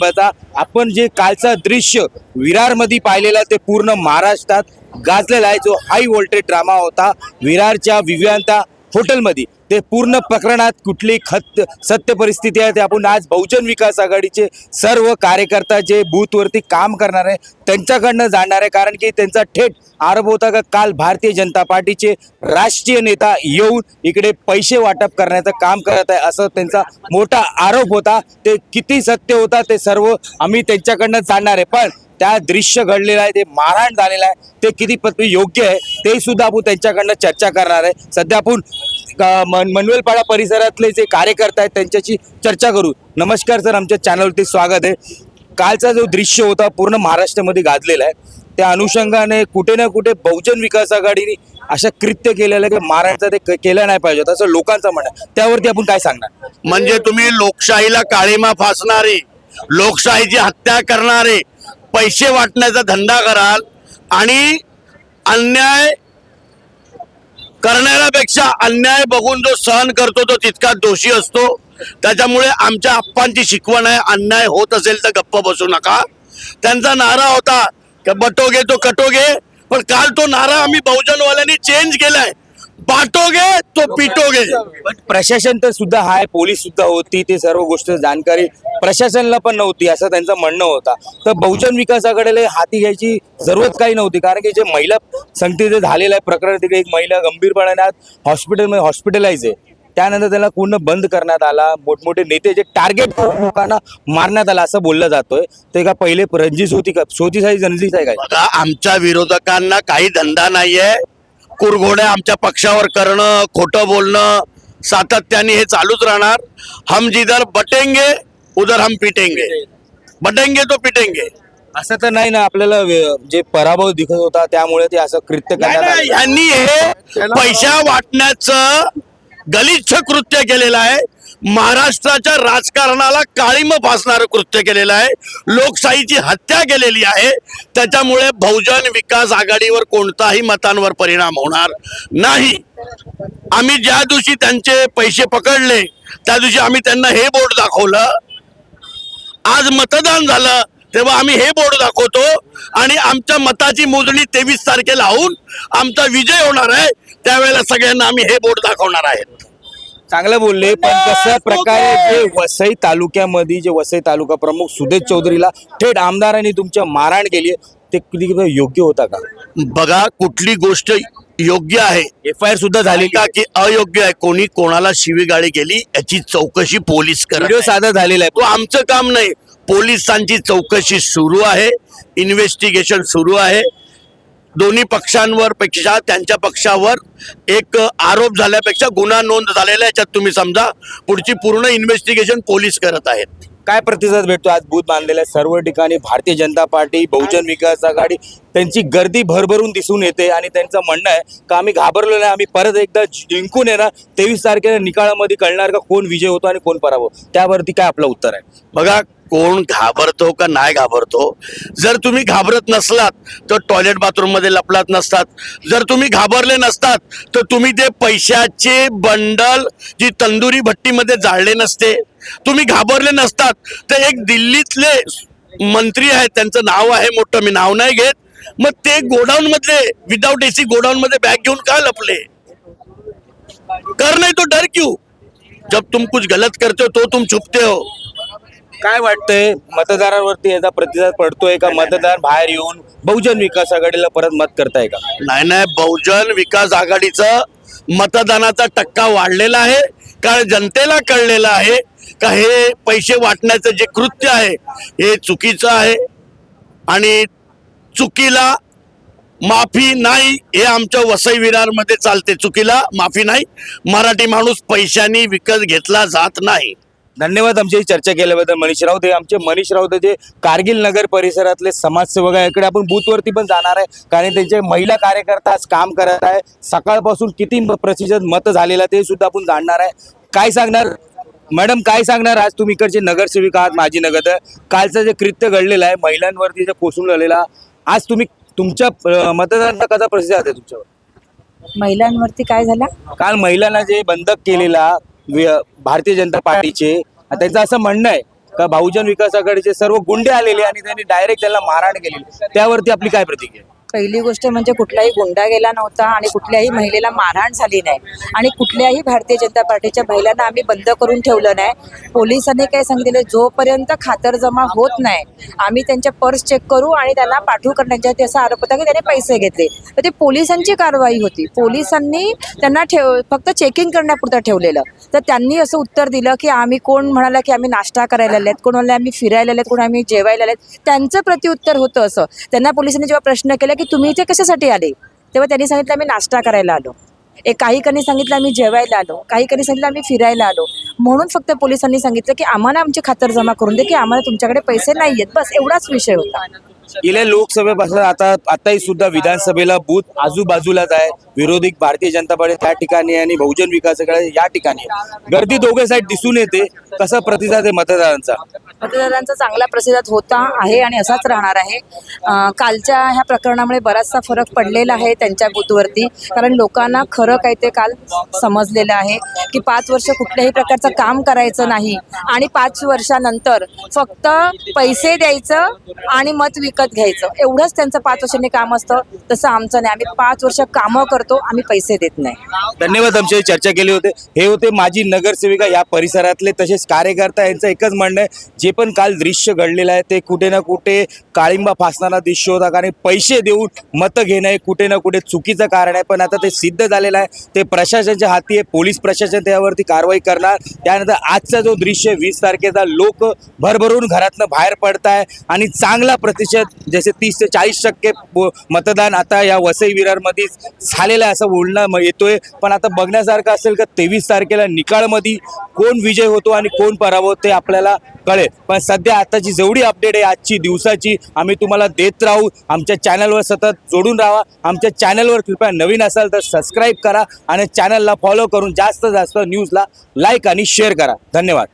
बघा आपण जे कालचं दृश्य विरारमध्ये पाहिलेलं ते पूर्ण महाराष्ट्रात गाजलेला आहे. जो हाय व्होल्टेज ड्रामा होता विरारच्या विव्यांता हॉटेलमध्ये ते पूर्ण प्रकरणात कुठली खत सत्य परिस्थिती आहे ते आपण आज बहुजन विकास आघाडीचे सर्व कार्यकर्ता जे बूथवरती काम करणार आहे. त्यांच्याकडनं जाणणार आहे कारण की त्यांचा थेट आरोप होता का काल भारतीय जनता पार्टीचे राष्ट्रीय नेता येऊन इकडे पैसे वाटप करण्याचं काम करत आहे असं त्यांचा मोठा आरोप होता. ते किती सत्य होता ते सर्व आम्ही त्यांच्याकडनं जाणणार आहे पण त्या दृश्य घडलेलं आहे ते मारहाण झालेलं आहे ते किती पत्र योग्य आहे ते सुद्धा आपण त्यांच्याकडनं चर्चा करणार आहे. सध्या आपण मनवेलपाडा परिसरातले जे कार्यकर्ते आहेत त्यांच्याशी चर्चा करू. नमस्कार सर आमच्या चॅनलवरती स्वागत आहे. कालचा जो दृश्य होता पूर्ण महाराष्ट्रामध्ये गाजलेला आहे. त्या अनुषंगाने कुठे ना कुठे बहुजन विकास आघाडीने अशा कृत्य केलेलं आहे की महाराष्ट्रात ते केलं नाही पाहिजे असं लोकांचं म्हणणं त्यावरती आपण काय सांगणार? म्हणजे तुम्ही लोकशाहीला काळीमा फासणारे लोकशाहीची हत्या करणारे पैसे वाटण्याचा धंदा कराल आणि अन्याय करणाऱ्यापेक्षा अन्याय बघून जो सहन करतो तो तितका दोषी असतो. त्याच्यामुळे आमच्या आप्पांची शिकवण आहे अन्याय होत असेल तर गप्प बसू नका. त्यांचा नारा होता बटोगे तो कटोगे पण काल तो नारा आम्ही बहुजनवाल्यांनी चेंज केलाय. बाटोगे तो पिटोगे. पण प्रशासन तर सुद्धा हाय पोलीस सुद्धा होती ते सर्व गोष्ट जाणकारी प्रशासनाला पण नव्हती असं त्यांचं म्हणणं होता. तर बहुजन विकास आघाडीला हे हाती घ्यायची जरूरत काही नव्हती कारण की जे महिला संगती जे झालेलं आहे प्रकरण तिकडे एक महिला गंभीरपणाने आज हॉस्पिटलमध्ये हॉस्पिटलाइज आहे. त्यानंतर त्याला पूर्ण बंद करण्यात आला. मोठमोठे नेते जे टार्गेट लोकांना मारण्यात आला असं बोललं जातोय. ते का पहिले रणजित होती का सोती साई रणजित आहे काय? बघा आमच्या विरोधकांना काही धंदा नाहीये. कुरघोड्या आमच्या पक्षावर करणं खोटं बोलणं सातत्याने हे चालूच राहणार. हम जिधर बटेंगे उधर हम पिटेंगे. बटेंगे तो पिटेंगे. असं तर नाही ना आपल्याला जे पराभव दिसत होता त्यामुळे ते असं कृत्य करण्यात यांनी हे पैसा वाटण्याचं गलिच्छ कृत्य केलेलं आहे. महाराष्ट्राच्या राजकारणाला काळीम फासणारं कृत्य केलेलं आहे. लोकशाहीची हत्या केलेली आहे. त्याच्यामुळे बहुजन विकास आघाडीवर कोणताही मतांवर परिणाम होणार नाही. आम्ही ज्या दिवशी त्यांचे पैसे पकडले त्या दिवशी आम्ही त्यांना हे बोर्ड दाखवलं. आज मतदान झालं तेव्हा आम्ही हे बोर्ड दाखवतो आणि आमच्या मताची मोजणी तेवीस तारखेला होऊन आमचा विजय होणार आहे. त्यावेळेला सगळ्यांना आम्ही हे बोर्ड दाखवणार आहेत. चांगलं बोलले पण कशा प्रकारे जे वसई तालुक्यामध्ये जे वसई तालुका प्रमुख सुदेश चौधरीला थेट आमदारांनी तुमच्या मारहाण केली आहे, ते किती योग्य होता का? बघा कुठली गोष्ट योग्य आहे. एफ आय आर सुद्धा झालेली का की अयोग्य आहे. कोणी कोणाला शिवीगाळी केली याची चौकशी पोलीस करत व्हिडिओ आहे. साधा झालेला तो आमचं काम नाही. पोलिसांची चौकशी सुरू आहे. इन्व्हेस्टिगेशन सुरू आहे. दोन्ही पक्षांवर पेक्षा त्यांच्या पक्षावर एक आरोप झाल्यापेक्षा गुन्हा नोंद झालेला आहे. याच्यात तुम्ही समजा पुढची पूर्ण इन्व्हेस्टिगेशन पोलीस करत आहेत. आहे काय प्रतिसाद भेटतो? आज बूथ बांधलेला आहे सर्व ठिकाणी भारतीय जनता पार्टी बहुजन विकास आघाडी त्यांची गर्दी भरभरून दिसून येते आणि त्यांचं म्हणणं आहे का आम्ही घाबरलो नाही आम्ही परत एकदा जिंकून येणार तेवीस तारखेला निकालामध्ये कळणार का कोण विजय होतो आणि कोण पराभव? त्यावरती काय आपलं उत्तर आहे? बघा कोण घाबरतो का नाही घाबरतो? जर तुम्ही घाबरत नसलात तर टॉयलेट बाथरूममध्ये लपलात नसतात. जर तुम्ही घाबरले नसतात तर तुम्ही ते पैशाचे बंडल जी तंदुरी भट्टीमध्ये जाळले नसते. तुम्ही घाबरले नसतात तर एक दिल्लीतले मंत्री आहेत त्यांचं नाव आहे मोठं मी नाव नाही घेत. मग ते गोडाऊन मधले विदाऊट एसी गोडाऊन मध्ये बॅग घेऊन का लपले? कर नाही तो डर क्यू? जब तुम कुछ गलत करते हो तो तुम छुपते हो. काय वाटतंय? मतदारावरती याचा प्रतिसाद पडतोय का? मतदार बाहेर येऊन बहुजन विकास आघाडीला परत मत करताय का? नाही नाही बहुजन विकास आघाडीचं मतदानाचा टक्का वाढलेला आहे. कारण जनतेला कळलेलं आहे का हे पैसे वाटण्याचं जे कृत्य आहे हे चुकीचं आहे. आणि चुकीला माफी नाही हे आमच्या वसई विरारमध्ये चालते. चुकीला माफी नाही. मराठी माणूस पैशानी विकत घेतला जात नाही. धन्यवाद आमची चर्चा केल्याबद्दल. मनीष राऊत हे आमचे मनीष राऊत जे कारगिल नगर परिसरातले समाजसेवक आहे इकडे आपण बूथवरती पण जाणार आहे. कारण त्यांचे महिला कार्यकर्ता आज काम करत आहे सकाळपासून किती प्रतिशत मत झालेलं ते सुद्धा आपण जाणणार आहे. काय सांगणार? मॅडम काय सांगणार? आज तुम्ही इकडचे नगरसेविक आहात माजी नगर कालचं जे कृत्य घडलेलं आहे महिलांवरती जे कोसळून झालेला आज तुम्ही तुमच्या मतदारांचा कसा प्रतिसाद आहे तुमच्यावर? महिलांवरती काय झालं? काल महिलांना जे बंधक केलेला भारतीय जनता पार्टीचे त्यांचं असं म्हणणं आहे का बहुजन विकास आघाडीचे सर्व गुंडे आलेले आणि त्यांनी डायरेक्ट त्यांना मारहाण केलेली त्यावरती आपली काय प्रतिक्रिया आहे? पहिली गोष्ट म्हणजे कुठलाही गुंडा गेला नव्हता आणि कुठल्याही महिलेला मारहाण झाली नाही. आणि कुठल्याही भारतीय जनता पार्टीच्या महिलांना आम्ही बंद करून ठेवलं नाही. पोलिसांनी काय सांगितलं जोपर्यंत खातरजमा होत नाही आम्ही त्यांच्या पर्स चेक करू आणि त्यांना पाठवू करण्याच्या असा आरोप होता की त्याने पैसे घेतले. तर ते पोलिसांची कारवाई होती. पोलिसांनी त्यांना ठेव फक्त चेकिंग करण्यापुरतं ठेवलेलं. तर त्यांनी असं उत्तर दिलं की आम्ही कोण म्हणाला की आम्ही नाश्ता करायला आलेत आहेत कोण म्हणाले आम्ही फिरायला आलेत आहेत कोण आम्ही जेवायला आलेत आहेत त्यांचं प्रत्युत्तर होतं असं. त्यांना पोलिसांनी जेव्हा प्रश्न केला की तुम्ही इथे कशासाठी आले? तेव्हा त्यांनी सांगितलं आम्ही नाश्ता करायला आलो. एक काही कणी सांगितलं आम्ही जेवायला आलो. काही कणी सांगितलं आम्ही फिरायला आलो. म्हणून फक्त पोलिसांनी सांगितलं की आम्हाला आमची खातर जमा करून दे की आम्हाला तुमच्याकडे पैसे नाही आहेत बस एवढाच विषय होता. गेल्या लोकसभेपासून आता आताही सुद्धा विधानसभेला बूथ आजूबाजूलाच आहे. विरोधी भारतीय जनता पार्टी त्या ठिकाणी आणि बहुजन विकास आघाडी या ठिकाणी गर्दी दोघे साईड दिसून येते. कसा प्रतिसाद आहे मतदारांचा? मतदारांचा चांगला प्रतिसाद होता आहे आणि असाच राहणार आहे. कालच्या ह्या प्रकरणामुळे बराचसा फरक पडलेला आहे त्यांच्या बूथवरती. कारण लोकांना खरं काय ते काल समजलेलं आहे की पाच वर्ष कुठल्याही प्रकारचं काम करायचं नाही आणि पाच वर्षानंतर फक्त पैसे द्यायचं आणि मत विक विकत घ्यायचं. एवढंच त्यांचं पाच वर्षांनी काम असतं. तसं आमचं नाही. आम्ही पाच वर्ष कामं करतो आम्ही पैसे देत नाही. धन्यवाद आमच्याशी चर्चा केली होते. हे होते माजी नगरसेविका या परिसरातले तसेच कार्यकर्ता. यांचं एकच म्हणणं आहे जे पण काल दृश्य घडलेलं आहे ते कुठे ना कुठे काळिंबा फासणारा दृश्य होता. कारण पैसे देऊन मतं घेणं हे कुठे ना कुठे चुकीचं कारण आहे. पण आता ते सिद्ध झालेलं आहे. ते प्रशासनाच्या हाती आहे. पोलीस प्रशासन त्यावरती कारवाई करणार. त्यानंतर आजचा जो दृश्य वीस तारखेचा लोक भरभरून घरातनं बाहेर पडताय. आणि चांगला प्रतिशत जसे तीस ते चाळीस टक्के मतदान आता या वसई विरारमध्ये झालेलं आहे असं बोलणं येतोय. पण आता बघण्यासारखं असेल का तेवीस तारखेला निकाळमध्ये कोण विजय होतो आणि कोण पराभव ते आपल्याला कळेल. पण सध्या आताची जेवढी अपडेट आहे आजची दिवसाची आम्ही तुम्हाला देत राहू. आमच्या चॅनलवर सतत जोडून राहा. आमच्या चॅनलवर कृपया नवीन असाल तर सबस्क्राईब करा आणि चॅनलला फॉलो करून जास्त जास्त न्यूजला लाईक आणि शेअर करा. धन्यवाद.